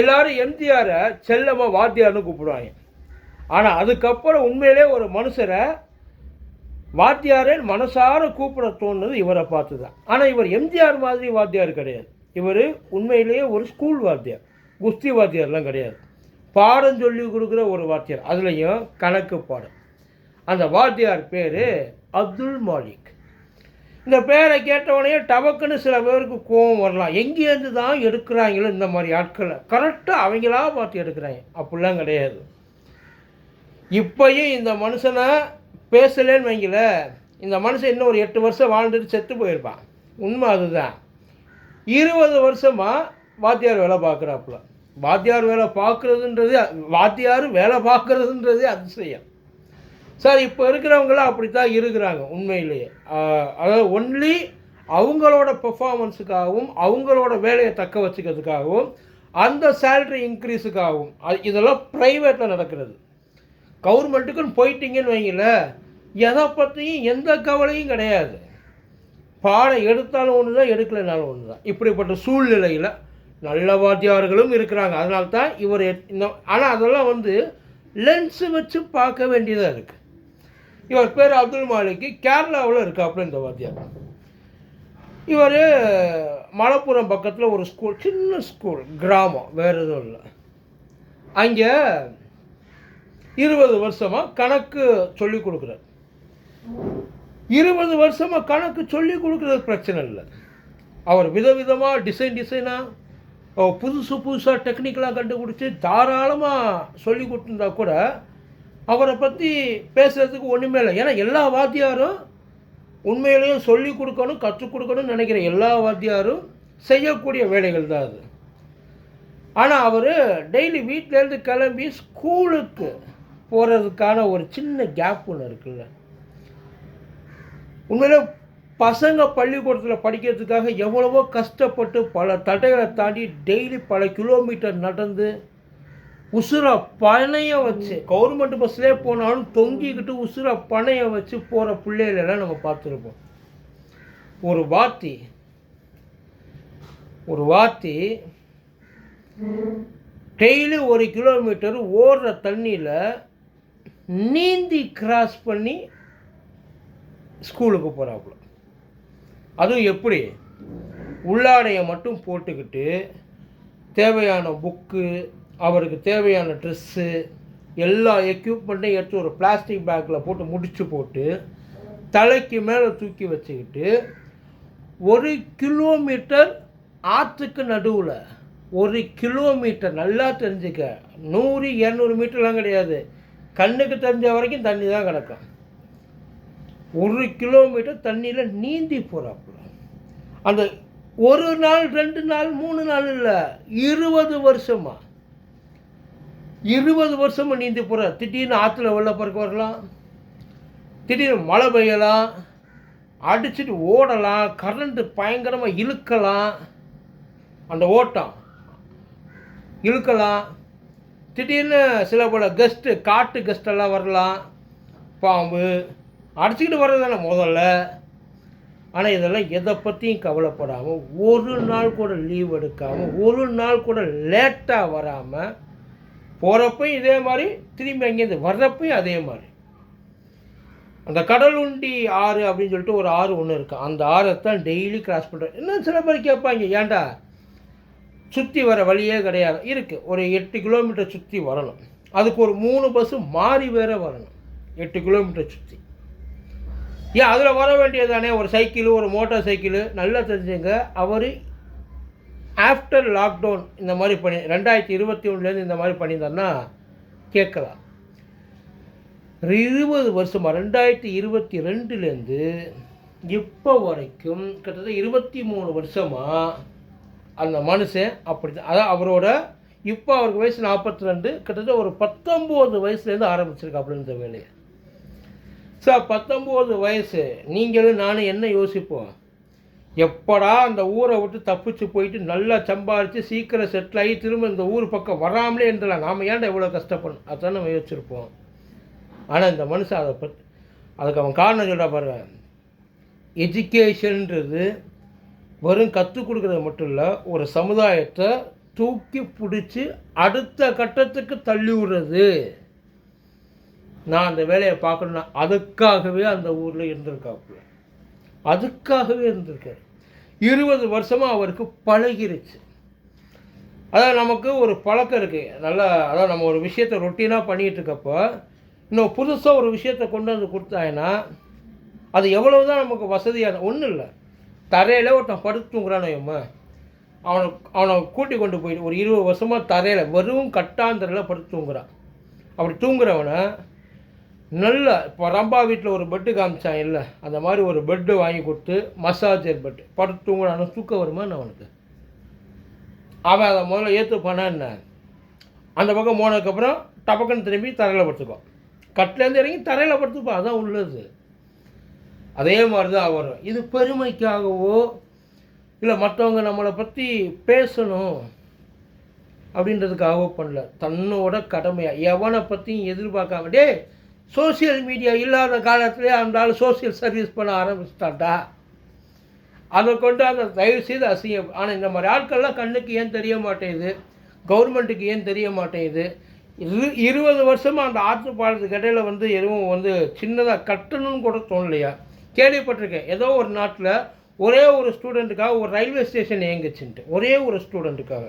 எல்லாரும் எம்ஜிஆரை செல்லமாக வாத்தியார்னு கூப்பிடுவாங்க. ஆனால் அதுக்கப்புறம் உண்மையிலே ஒரு மனுஷரை வாத்தியாரே மனசார கூப்பிட தோணுது இவரை பார்த்து தான் ஆனால் இவர் எம்ஜிஆர் மாதிரி வாத்தியார் கிடையாது. இவர் உண்மையிலேயே ஒரு ஸ்கூல் வாத்தியார். குஸ்தி வாத்தியார்லாம் கிடையாது. பாடம் சொல்லி கொடுக்குற ஒரு வாத்தியார். அதுலேயும் கணக்கு பாடம். அந்த வாத்தியார் பேர் அப்துல் மாலிக். இந்த பேரை கேட்டவனையே டபக்குன்னு சில பேருக்கு கோவம் வரலாம். எங்கேருந்து தான் எடுக்கிறாங்களோ இந்த மாதிரி ஆட்களை. கரெக்டாக அவங்களா பார்த்து எடுக்கிறாங்க. அப்படிலாம் கிடையாது. இப்பயும் இந்த மனுஷனை பேசலேன்னு வைங்கள இந்த மனுஷன் இன்னும் ஒரு எட்டு வருஷம் வாழ்ந்துட்டு செத்து போயிருப்பான். உண்மை அதுதான். இருபது வருஷமாக வாத்தியார் வேலை பார்க்குறாப்புல. வாத்தியார் வேலை பார்க்குறதுன்றது வாத்தியார் வேலை பார்க்குறதுன்றதே அதிசயம். சார் இப்போ இருக்கிறவங்களாம் அப்படி தான் இருக்கிறாங்க உண்மையிலேயே. அதாவது ஒன்லி அவங்களோட பெர்ஃபார்மன்ஸுக்காகவும் அவங்களோட வேலையை தக்க வச்சுக்கிறதுக்காகவும் அந்த சேலரி இன்க்ரீஸுக்காகவும் அது இதெல்லாம் ப்ரைவேட்டில் நடக்கிறது. கவர்மெண்ட்டுக்குன்னு போயிட்டீங்கன்னு வைங்கள எதை பற்றியும் எந்த கவலையும் கிடையாது. பாடம் எடுத்தாலும் ஒன்று தான் எடுக்கலைனாலும் ஒன்று தான் இப்படிப்பட்ட சூழ்நிலையில் நல்ல வாத்தியார்களும் இருக்கிறாங்க. அதனால தான் இவர் இந்த ஆனால் அதெல்லாம் வந்து லென்ஸு வச்சு பார்க்க வேண்டியதாக இருக்குது இவர் பேர் அப்துல் மாலிக்கு கேரளாவில் இருக்காப்புல இந்த வாத்தியார். இவர் மலப்புரம் பக்கத்தில் ஒரு ஸ்கூல் சின்ன ஸ்கூல் கிராமம் வேறு எதுவும் இல்லை. அங்கே இருபது வருஷமாக கணக்கு சொல்லி கொடுக்குறார். இருபது வருஷமாக கணக்கு சொல்லி கொடுக்குறது பிரச்சனை இல்லை. அவர் விதவிதமாக டிசைன் டிசைனாக புதுசு புதுசாக டெக்னிக்கலாக கண்டுபிடிச்சி தாராளமாக சொல்லி கொடுத்துருந்தா கூட அவரை பற்றி பேசுகிறதுக்கு ஒன்றுமே இல்லை. ஏன்னா எல்லா வாத்தியாரும் உண்மையிலேயும் சொல்லி கொடுக்கணும் கற்றுக் கொடுக்கணும்னு நினைக்கிற எல்லா வாத்தியாரும் செய்யக்கூடிய வேலைகள் தான் அது. ஆனால் அவர் டெய்லி வீட்டிலேருந்து கிளம்பி ஸ்கூலுக்கு போகிறதுக்கான ஒரு சின்ன கேப் ஒன்று இருக்குல்ல. உண்மையிலே பசங்க பள்ளிக்கூடத்தில் படிக்கிறதுக்காக எவ்வளவோ கஷ்டப்பட்டு பல தடைகளை தாண்டி டெய்லி பல கிலோமீட்டர் நடந்து உசுரை பணைய வச்சு கவர்மெண்ட் பஸ்லேயே போனாலும் தொங்கிக்கிட்டு உசுரை பணைய வச்சு போகிற பிள்ளைகளெல்லாம் நம்ம பார்த்துருப்போம். ஒரு வாத்தி ஒரு வாத்தி டெய்லி ஒரு கிலோமீட்டர் ஓடுற தண்ணியில் நீந்தி கிராஸ் பண்ணி ஸ்கூலுக்கு போகிறாப்புல அதுவும் எப்படி? உள்ளாடையை மட்டும் போட்டுக்கிட்டு தேவையான புக்கு அவருக்கு தேவையான ட்ரெஸ்ஸு எல்லா எக்யூப்மெண்ட்டையும் எடுத்து ஒரு பிளாஸ்டிக் பேக்கில் போட்டு முடிச்சு போட்டு தலைக்கு மேலே தூக்கி வச்சுக்கிட்டு ஒரு கிலோமீட்டர் ஆற்றுக்கு நடுவில் ஒரு கிலோமீட்டர் நல்லா தெரிஞ்சுக்க. நூறு இரநூறு மீட்டர்லாம் கிடையாது. கண்ணுக்கு தெரிஞ்ச வரைக்கும் தண்ணி தான் கிடக்கும். ஒரு கிலோமீட்டர் தண்ணியில் நீந்தி போகிறாப்புல அந்த ஒரு நாள் ரெண்டு நாள் மூணு நாள் இல்லை இருபது வருஷமாக இருபது வருஷமா நீந்தி போகிற திடீர்னு ஆற்றுல வெள்ளப்பறக்க வரலாம். திடீர்னு மழை பெய்யலாம். அடிச்சுட்டு ஓடலாம். கரண்ட்டு பயங்கரமாக இழுக்கலாம். அந்த ஓட்டம். இழுக்கலாம். திடீர்னு சில பல கெஸ்ட்டு காட்டு கெஸ்டெல்லாம் வரலாம். பாம்பு. அடிச்சுக்கிட்டு வர்றது தானே முதல்ல. ஆனால் இதெல்லாம் எதை பற்றியும் கவலைப்படாமல் ஒரு நாள் கூட லீவ் எடுக்காமல் ஒரு நாள் கூட லேட்டாக வராமல் போகிறப்பையும் இதே மாதிரி திரும்பி அங்கேருந்து வர்றப்பையும் அதே மாதிரி. அந்த கடலுண்டி ஆறு அப்படின்னு சொல்லிட்டு ஒரு ஆறு ஒன்று இருக்குது அந்த ஆறை தான் டெய்லி கிராஸ் பண்ணுறேன் இன்னும் சில பேர் கேட்பாங்க ஏன்டா சுற்றி வர வழியே கிடையாது. இருக்குது ஒரு எட்டு கிலோமீட்டர் சுற்றி வரணும். அதுக்கு ஒரு மூணு பஸ்ஸு மாறி வேற வரணும். எட்டு கிலோமீட்டர் சுற்றி ஏன் அதில் வர வேண்டியதானே ஒரு சைக்கிள் ஒரு மோட்டார் சைக்கிள் நல்லா தெரிஞ்சுங்க. அவர் ஆஃப்டர் லாக்டவுன் இந்த மாதிரி பண்ணி ரெண்டாயிரத்தி இருபத்தி ஒன்றுலேருந்து இந்த மாதிரி பண்ணியிருந்தான்னா கேட்கலாம். இருபது வருஷமாக ரெண்டாயிரத்தி இருபத்தி ரெண்டுலேருந்து இப்போ வரைக்கும் கிட்டத்தட்ட இருபத்தி மூணு வருஷமாக அந்த மனுஷன் அப்படி தான் அதான் அவரோட இப்போ அவருக்கு வயசு நாற்பத்தி ரெண்டு கிட்டத்தட்ட ஒரு பத்தொம்போது வயசுலேருந்து ஆரம்பிச்சிருக்கு அப்படின்ற வேலையை. சார் பத்தொம்போது வயசு நீங்களும் நானும் என்ன யோசிப்போம்? எப்படா அந்த ஊரை விட்டு தப்பிச்சு போயிட்டு நல்லா சம்பாரித்து சீக்கிரம் செட்டில் ஆகி திரும்ப இந்த ஊர் பக்கம் வராமலே இருந்தலாம் நாம் ஏன்டா இவ்வளோ கஷ்டப்படணும்? அதான் நம்ம யோசிச்சிருப்போம். ஆனால் இந்த மனுஷன் அதை பற்றி அதுக்கு அவன் காரணம் சொல்கிறா பாருங்க. எஜுகேஷன்ன்றது வெறும் கற்றுக் கொடுக்குறது மட்டும் இல்லை ஒரு சமுதாயத்தை தூக்கி பிடிச்சி அடுத்த கட்டத்துக்கு தள்ளி விடுறது. நான் அந்த வேலையை பார்க்கணுன்னா அதுக்காகவே அந்த ஊரில் இருந்திருக்காப்புல. அதுக்காகவே இருந்திருக்கார். இருபது வருஷமாக அவருக்கு பழகிருச்சு. அதாவது நமக்கு ஒரு பழக்கம் இருக்குது நல்லா அதாவது நம்ம ஒரு விஷயத்தை ரொட்டீனாக பண்ணிகிட்டு இருக்கப்போ இன்னும் புதுசாக ஒரு விஷயத்தை கொண்டு வந்து கொடுத்தாங்கன்னா அது எவ்வளவு தான் நமக்கு வசதியாக ஒன்றும் இல்லை. தரையில் ஒருத்தன் படுத்து தூங்குறான்னு அவனை அவனை கூட்டி கொண்டு போயிட்டு ஒரு இருபது வருஷமாக தரையில் வெறும் கட்டாந்தரையில் படுத்து தூங்குறான். அப்படி தூங்குறவனை நல்ல இப்போ ரம்பா வீட்டில் ஒரு பெட்டு காமிச்சான் இல்லை அந்த மாதிரி ஒரு பெட்டு வாங்கி கொடுத்து மசாஜர் பெட்டு படுத்து தூங்குறான தூக்கம் வருமா என்ன அவனுக்கு அவன் அதை முதல்ல ஏற்றுப்பானா என்ன? அந்த பக்கம் போனதுக்கப்புறம் டபக்குன்னு திரும்பி தரையில் படுத்துப்பான் கட்டிலேருந்து இறங்கி தரையில் படுத்துப்பான் அதான் உள்ளது. அதே மாதிரி தான் வரும் இது பெருமைக்காகவோ இல்லை மற்றவங்க நம்மளை பற்றி பேசணும் அப்படின்றதுக்காகவோ பண்ணல. தன்னோட கடமையாக எவனை பற்றியும் எதிர்பார்க்காம டே சோஷியல் மீடியா இல்லாத காலத்திலே அந்த ஆள் சோசியல் சர்வீஸ் பண்ண ஆரம்பிச்சிட்டான்டா. அதை கொண்டு அந்த தயவு செய்து அசிங்கம். ஆனால் இந்த மாதிரி ஆட்கள்லாம் கண்ணுக்கு ஏன் தெரிய மாட்டேங்குது? கவர்மெண்ட்டுக்கு ஏன் தெரிய மாட்டேங்குது? இரு இருபது வருஷமாக அந்த ஆற்று பாலத்துக்கு இடையில வந்து எதுவும் வந்து சின்னதாக கட்டணும்னு கூட தோணலையா? கேள்விப்பட்டிருக்கேன். ஏதோ ஒரு நாட்டில் ஒரே ஒரு ஸ்டூடெண்ட்டுக்காக ஒரு ரயில்வே ஸ்டேஷன் இயங்குச்சுன்ட்டு. ஒரே ஒரு ஸ்டூடெண்ட்டுக்காக.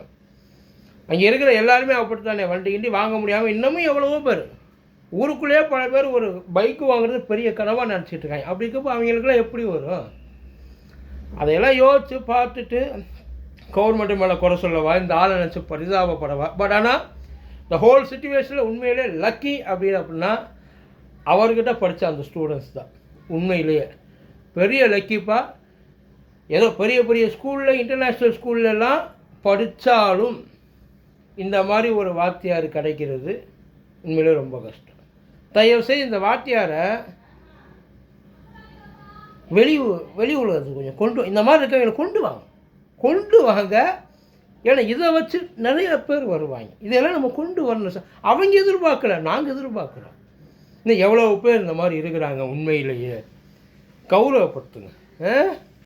அங்கே இருக்கிற எல்லாருமே அப்படித்தானே? வண்டி கிண்டி வாங்க முடியாமல் இன்னமும் எவ்வளவோ பேர். ஊருக்குள்ளேயே பல பேர் ஒரு பைக்கு வாங்குறது பெரிய கனவாக நினச்சிட்டு இருக்காங்க. அப்படி இருக்கப்போ அவங்களுக்குலாம் எப்படி வரும்? அதையெல்லாம் யோசித்து பார்த்துட்டு கவர்மெண்ட் மேலே குறை சொல்லவா? இந்த ஆளை நினச்சி பரிதாபப்படவா? பட் ஆனால் இந்த ஹோல் சுச்சுவேஷனில் உண்மையிலே லக்கி அப்படின்னு அப்படின்னா அவர்கிட்ட படித்த அந்த ஸ்டூடெண்ட்ஸ் தான். உண்மையிலேயே. பெரிய லக்கிப்பா ஏதோ பெரிய பெரிய ஸ்கூலில் இன்டர்நேஷ்னல் ஸ்கூல்லலாம் படித்தாலும் இந்த மாதிரி ஒரு வாத்தியார் கிடைக்கிறது உண்மையிலே ரொம்ப கஷ்டம். தயவுசெய்து இந்த வாத்தியாரை வெளி வெளி உலகத்துக்கு கொஞ்சம் கொண்டு இந்த மாதிரி இருக்கவங்களை கொண்டு வாங்க. கொண்டு வாங்க. ஏன்னா இதை வச்சு நிறைய பேர் வருவாங்க. இதெல்லாம் நம்ம கொண்டு வரணும். சார் அவங்க எதிர்பார்க்கல நாங்கள் எதிர்பார்க்குறோம். இன்னும் எவ்வளோ பேர் இந்த மாதிரி இருக்கிறாங்க உண்மையிலேயே. கௌரவப்படுத்துங்க. ஆ?